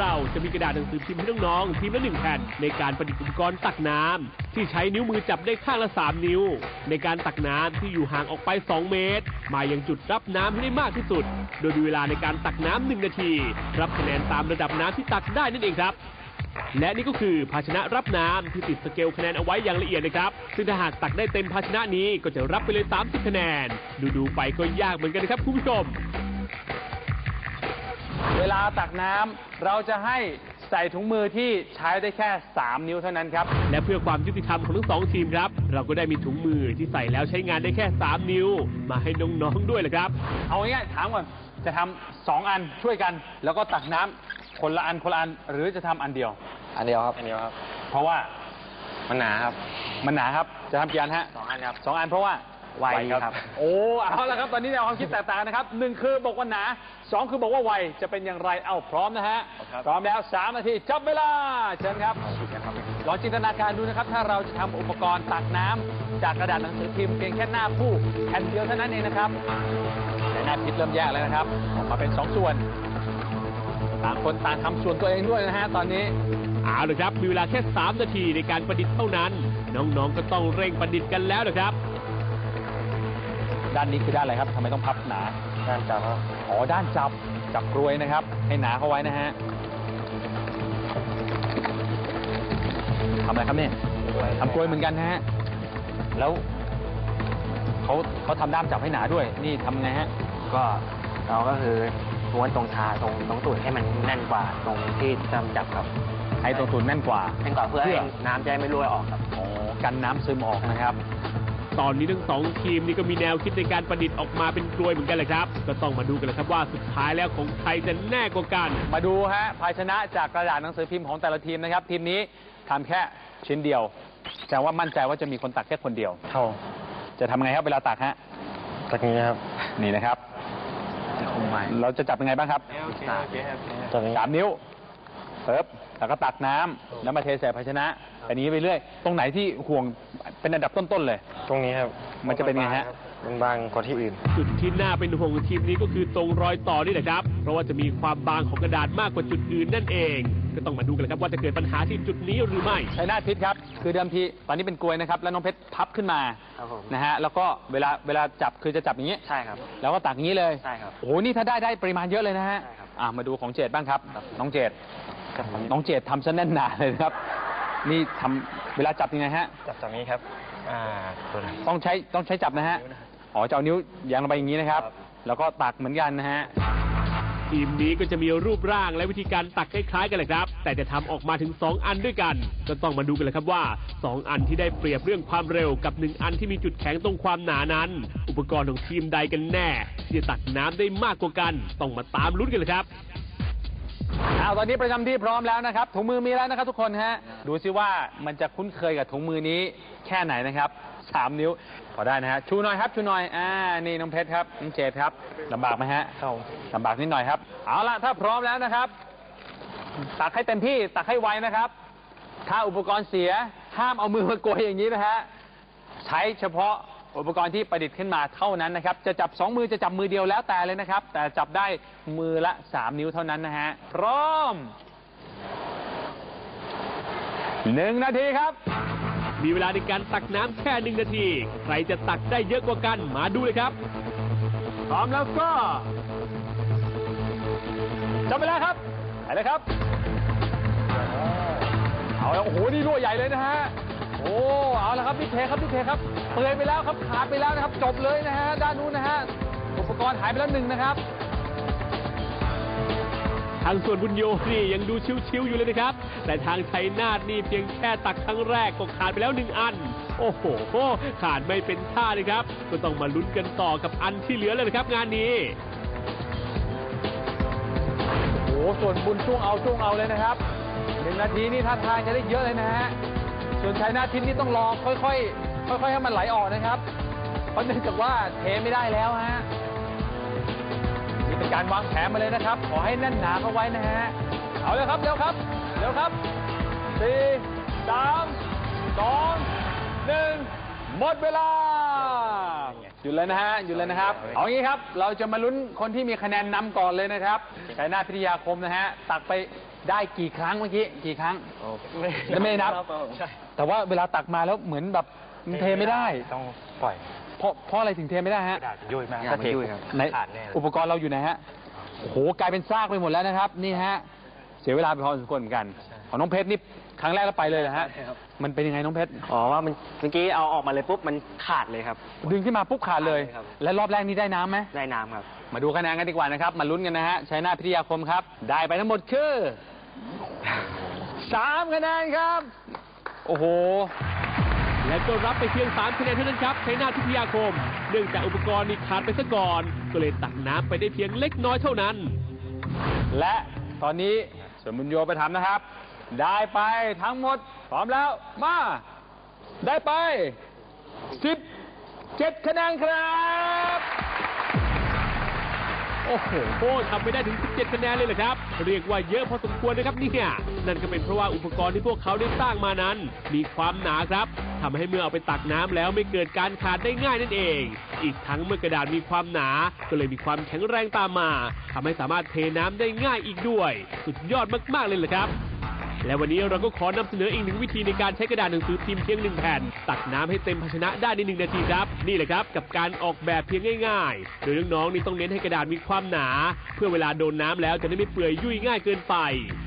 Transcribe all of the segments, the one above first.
เราจะมีกระดาษหนังสือพิมพ์ให้น้องๆทีมละหนึ่งแผ่นในการประดิษฐ์อุปกรณ์ตักน้ำที่ใช้นิ้วมือจับได้ข้างละ 3 นิ้ว ในการตักน้ำที่อยู่ห่างออกไป 2 เมตร มายังจุดรับน้ำให้ได้มากที่สุด โดยมีเวลาในการตักน้ำหนึ่งนาที รับคะแนนตามระดับน้ำที่ตักได้นั่นเองครับ และนี่ก็คือภาชนะรับน้ำที่ติดสเกลคะแนนเอาไว้อย่างละเอียดนะครับ ซึ่งถ้าหากตักได้เต็มภาชนะนี้ก็จะรับไปเลย 30 คะแนน ดูๆไปก็ยากเหมือนกันนะครับคุณผู้ชม เวลาตักน้ำเราจะให้ใส่ถุงมือที่ใช้ได้แค่ 3 นิ้วเท่านั้นครับ และเพื่อความยุติธรรมของทั้งสองทีมครับ เราก็ได้มีถุงมือที่ใส่แล้วใช้งานได้แค่ 3 นิ้ว มาให้น้องๆด้วยแหละครับ เอาง่ายๆถามก่อนจะทำสองอันช่วยกัน แล้วก็ตักน้ำคนละอันคนละอันหรือจะทำอันเดียว อันเดียวครับ อันเดียวครับ เพราะว่ามันหนาครับ มันหนาครับจะทำกี่อันฮะสองอันครับสองอันเพราะว่า ไวครับ โอ้เอาละครับตอนนี้แนวความคิดแตกต่างกันนะครับหนึ่งคือบอกว่าหนาสองคือบอกว่าไวจะเป็นอย่างไรเอ้าพร้อมนะฮะครับพร้อมแล้วสามนาทีจับเวลาเชิญครับลองจินตนาการดูนะครับ ถ้าเราจะทำอุปกรณ์ตักน้ำจากกระดาษหนังสือพิมพ์เพียงแค่หน้าคู่แผ่นเดียวเท่านั้นเองนะครับแต่หน้าพิษเริ่มแยกแล้วนะครับออกมาเป็นสองส่วนต่างคนต่างทำส่วนตัวเองด้วยนะฮะตอนนี้เอาละครับมีเวลาแค่ 3 นาทีในการประดิษฐ์เท่านั้น น้องๆก็ต้องเร่งประดิษฐ์กันแล้วนะครับ ด้านนี้คือด้านอะไรครับทำไมต้องพับหนา ด้านจับครับอ๋อด้านจับจับกรวยนะครับ ให้หนาเข้าไว้นะฮะทำอะไรครับเนี่ยทำกรวยเหมือนกันนะฮะแล้วเขาเขาทำด้ามจับให้หนาด้วย นี่ทำไงฮะก็เราก็คือม้วนตรงชาตรงตรงตูดให้มันแน่นกว่าตรงที่จำจับครับให้ตรงตุนแน่นกว่าแน่นกว่าเพื่อเพื่ให้อน้ำจะได้ไม่รั่วออกครับอ๋อกันน้ำซึมออกนะครับ ตอนนี้ทั้งสองทีมนี่ก็มีแนวคิดในการประดิษฐ์ออกมาเป็นกลวยเหมือนกันแหละครับ ก็ต้องมาดูกันแหละครับว่าสุดท้ายแล้วของใครจะแน่กว่ากัน มาดูฮะภาชนะจากกระดาษหนังสือพิมพ์ของแต่ละทีมนะครับ ทีมนี้ทำแค่ชิ้นเดียวแต่ว่ามั่นใจว่าจะมีคนตักแค่คนเดียวเท่าจะทำไงครับเวลาตักฮะตรงนี้นะครับนี่นะครับคงไม้เราจะจับยังไงบ้างครับตรงนี้สามนิ้วเปิบแล้วก็ตักน้ำแล้วมาเทใส่ภาชนะ อันนี้ไปเรื่อย ตรงไหนที่ห่วงเป็นอันดับต้นๆเลย ตรงนี้ครับมันจะเป็นไงฮะ มันบางกว่าที่อื่น จุดที่น่าเป็นห่วงของทีมนี้ก็คือตรงรอยต่อนี่แหละครับ เพราะว่าจะมีความบางของกระดาษมากกว่าจุดอื่นนั่นเอง ก็ต้องมาดูกันเลยครับว่าจะเกิดปัญหาที่จุดนี้หรือไม่ใช้หน้าพิษครับ คือเดิมทีตอนนี้เป็นกลวยนะครับ แล้วน้องเพชรพับขึ้นมาครับผม นะฮะแล้วก็เวลาเวลาจับคือจะจับอย่างนี้ ใช่ครับ แล้วก็ตักอย่างนี้เลยใช่ครับโอ้โหนี่ถ้าได้ได้ปริมาณเยอะเลยนะฮะใช่ครับ อ่ามาดูของเจดบ้างครับ น้องเจด จับตรงนี้น้องเจดทำซะแน่นหนาเลยนะครับ นี่ทำเวลาจับยังไงฮะ จับตรงนี้ครับ อ่าตัวไหนต้องใช้ต้องใช้จับนะฮะ อ๋อจะเอานิ้วยันลงไปอย่างนี้นะครับ ครับ แล้วก็ตักเหมือนกันนะฮะ ทีมนี้ก็จะมีรูปร่างและวิธีการตักคล้ายๆกันแหละครับ แต่จะทำออกมาถึง 2 อันด้วยกัน ก็ต้องมาดูกันเลยครับว่า 2 อันที่ได้เปรียบเรื่องความเร็วกับ 1 อันที่มีจุดแข็งตรงความหนานั้น อุปกรณ์ของทีมใดกันแน่ ที่จะตักน้ำได้มากกว่ากัน ต้องมาตามลุ้นกันเลยครับ เอาตอนนี้ประจำที่พร้อมแล้วนะครับ ถุงมือมีแล้วนะครับ ทุกคนฮะ ดูซิว่ามันจะคุ้นเคยกับถุงมือนี้แค่ไหนนะครับสามนิ้วพอได้นะฮะ ชูหน่อยครับ ชูหน่อย อ่า นี่น้องเพชรครับ น้องเจดครับลำบากไหมฮะเขาลำบากนิดหน่อยครับ เอาละถ้าพร้อมแล้วนะครับ ตักให้เต็มที่ ตักให้ไวนะครับ ถ้าอุปกรณ์เสีย ห้ามเอามือมาโกยอย่างนี้นะฮะ ใช้เฉพาะ อุปกรณ์ที่ประดิษฐ์ขึ้นมาเท่านั้นนะครับ จะจับสองมือจะจับมือเดียวแล้วแต่เลยนะครับ แต่จับได้มือละสามนิ้วเท่านั้นนะฮะ พร้อมหนึ่งนาทีครับ มีเวลาในการตักน้ำแค่หนึ่งนาที ใครจะตักได้เยอะกว่ากันมาดูเลยครับ พร้อมแล้วก็จับเวลาครับไปเลยครับ เอาแล้วโอ้โห นี่รั่วใหญ่เลยนะฮะ โอ้ เอาแล้วครับพี่เทครับพี่เทครับ เปื่อยไปแล้วครับขาดไปแล้วนะครับ จบเลยนะฮะด้านนู้นนะฮะอุปกรณ์หายไปแล้วหนึ่งนะครับ ทางส่วนบุญโยนี่ยังดูชิวๆอยู่เลยนะครับ แต่ทางชัยนาทนี่เพียงแค่ตักครั้งแรกก็ขาดไปแล้วหนึ่งอัน โอ้โหขาดไม่เป็นท่าเลยครับ ก็ต้องมาลุ้นกันต่อกับอันที่เหลือเลยนะครับ งานนี้โอ้โหส่วนบุญช่วงเอาช่วงเอาเลยนะครับหนึ่งนาทีนี่ท่าทางจะได้เยอะเลยนะฮะส่วนชัยนาทินนี่ต้องรอค่อยๆ ค่อยๆให้มันไหลออกนะครับ เพราะเนื่องจากว่าเทไม่ได้แล้วฮะนี่เป็นการวางแผนมาเลยนะครับ ขอให้แน่นหนาเข้าไว้นะฮะ เอาเลยครับเร็วครับเร็วครับสี่สามสองหนึ่งหมดเวลาหยุดเลยนะฮะหยุดเลยนะครับ เอางี้ครับ เราจะมาลุ้นคนที่มีคะแนนนำก่อนเลยนะครับชัยนาทพิทยาคมนะฮะ ตักไปได้กี่ครั้งเมื่อกี้ กี่ครั้งแล้วไม่ได้นับ แต่ว่าเวลาตักมาแล้วเหมือนแบบ มันเทไม่ได้ ต้องปล่อยเพราะเพราะอะไรถึงเทไม่ได้ฮะกระดาษยุ่ยมากงานมันยุ่ยครับ ในขาดแน่เลยอุปกรณ์เราอยู่ไหนฮะโอ้โหกลายเป็นซากไปหมดแล้วนะครับ นี่ฮะเสียเวลาไปพอสมควรเหมือนกัน ของน้องเพชรนี่ครั้งแรกแล้วไปเลยนะฮะใช่ครับ มันเป็นยังไงน้องเพชรอ๋อว่ามันเมื่อกี้เอาออกมาเลยปุ๊บมันขาดเลยครับ ดึงขึ้นมาปุ๊บขาดเลยขาดเลยครับ และรอบแรกนี้ได้น้ำไหม ได้น้ำครับ มาดูคะแนนกันดีกว่านะครับ มาลุ้นกันนะฮะชัยนาทพิทยาคมครับ ได้ไปทั้งหมดคือสามคะแนนครับ โอ้โห และก็รับไปเพียง3คะแนนเท่านั้นครับชัยนาทพิทยาคม เนื่องจากอุปกรณ์นี่ขาดไปซะก่อน ก็เลยตักน้ำไปได้เพียงเล็กน้อยเท่านั้น และตอนนี้ส่วนบุญโยไปทำนะครับ ได้ไปทั้งหมดพร้อมแล้วมา ได้ไป 17 คะแนนครับ โอ้โหทำไปได้ถึง 17 คะแนนเลยเหรอครับ เรียกว่าเยอะพอสมควรนะครับเนี่ย นั่นก็เป็นเพราะว่าอุปกรณ์ที่พวกเขาได้สร้างมานั้น มีความหนาครับ ทำให้เมื่อเอาไปตักน้ำแล้วไม่เกิดการขาดได้ง่ายนั่นเอง อีกทั้งเมื่อกระดาษมีความหนา ก็เลยมีความแข็งแรงตามมาทำให้สามารถเทน้ำได้ง่ายอีกด้วย สุดยอดมากๆเลยเหรอครับ และวันนี้เราก็ขอนำเสนออีกหนึ่งวิธีในการใช้กระดาษหนังสือพิมพ์เพียงหนึ่งแผ่น ตักน้ำให้เต็มภาชนะได้ในหนึ่งนาทีครับ นี่แหละครับ กับการออกแบบเพียงง่าย ๆ โดยน้องๆนี่ต้องเน้นให้กระดาษมีความหนา เพื่อเวลาโดนน้ำแล้วจะได้ไม่เปื่อยยุ่ยง่ายเกินไป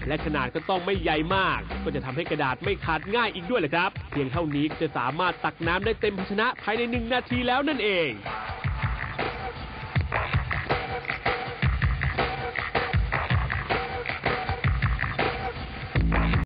และขนาดก็ต้องไม่ใหญ่มาก ก็จะทำให้กระดาษไม่ขาดง่ายอีกด้วยแหละครับ เพียงเท่านี้ก็จะสามารถตักน้ำได้เต็มภาชนะภายในหนึ่งนาทีแล้วนั่นเอง